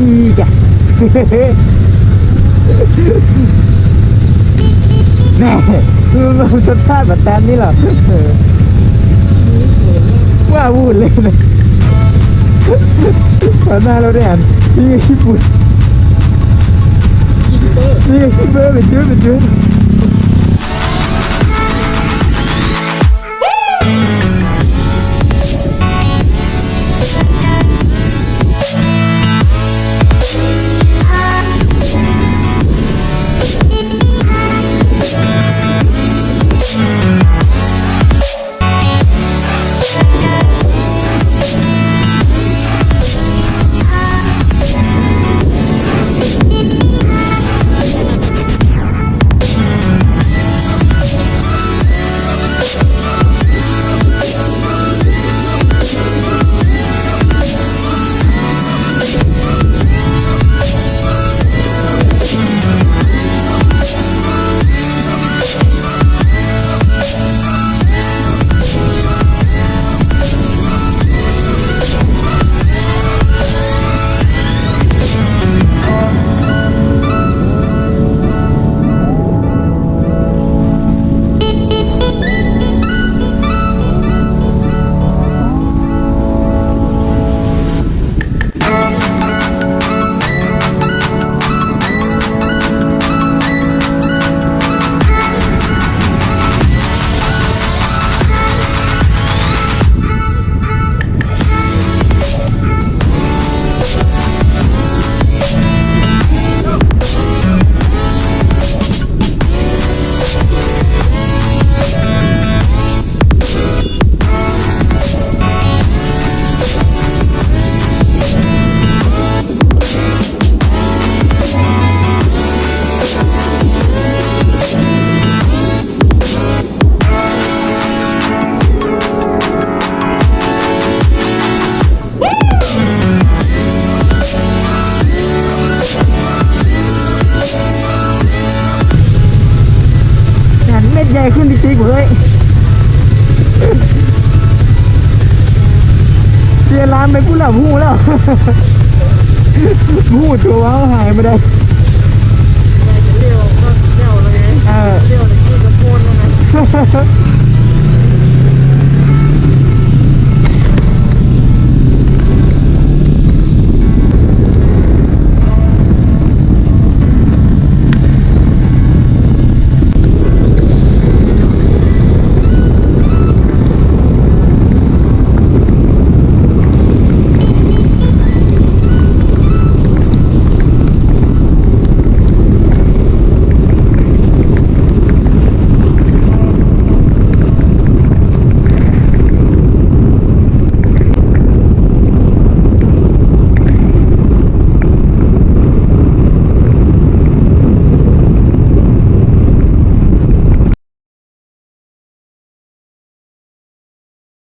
อีกอะแน่คือมันรสชาติแบบแตนนี่เหรอว่าวุ่นเลยนะตอนหน้าเราได้อ่านพี่ญี่ปุ่นพี่ชิเบอร์เป็นจุดเป็นจุด ม็ดใหญ่ขึ้นจริงๆเว้ยเสียร้านไปกูหลับหูแล้วหูตัวเขาหายไม่ได้เลี้ยวก็เลี้ยวเลยไงเออเลี้ยวเลยขี้กระโปนแล้วไง